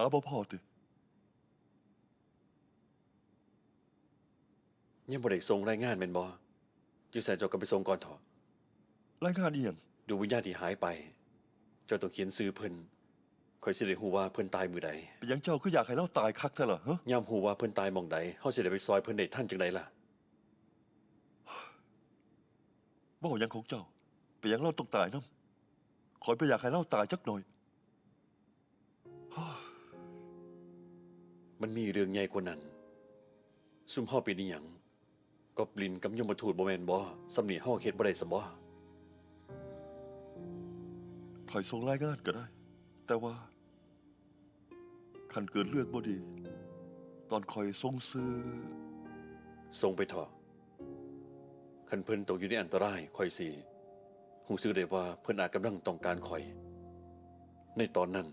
หาบ่พอติยังบ่ได้ส่งรายงานแม่นบ่อยู่ใส่เจ้าก็ไปส่งก่อนเถอะรายงานอีหยังดูวิญญาณที่หายไป เจ้าต้องเขียนชื่อเพิ่นข่อยสิได้ฮู้ว่าเพิ่นตายมื้อใดเป็นหยังเจ้าคืออยากให้เราตายคักแท้ล่ะฮะยามฮู้ว่าเพิ่นตายหม่องใดเฮาสิได้ไปซอยเพิ่นได้ทันจังไดล่ะบ่หยังของเจ้าเป็นหยังเราต้องตายนํขอยไปอยากให้เราตายจักหน่อย มันมีเรื่องใหญ่กว่านั้น ซุ่มเฮาเป็นอีหยังกอบลินกับยมทูตบ่แม่นบ่สำนีเฮาเฮ็ดบ่ได้ซะบ่ข่อยส่งรายงานก็ได้ แต่ว่าคันเกิดเรื่องบ่ดี ตอนข่อยส่งซื้อส่งไปเถอะคันเพิ่นตกอยู่ในอันตรายข่อยสิฮู้สึกได้ว่าเพิ่นอาจกำลังต้องการข่อย ในตอนนั้น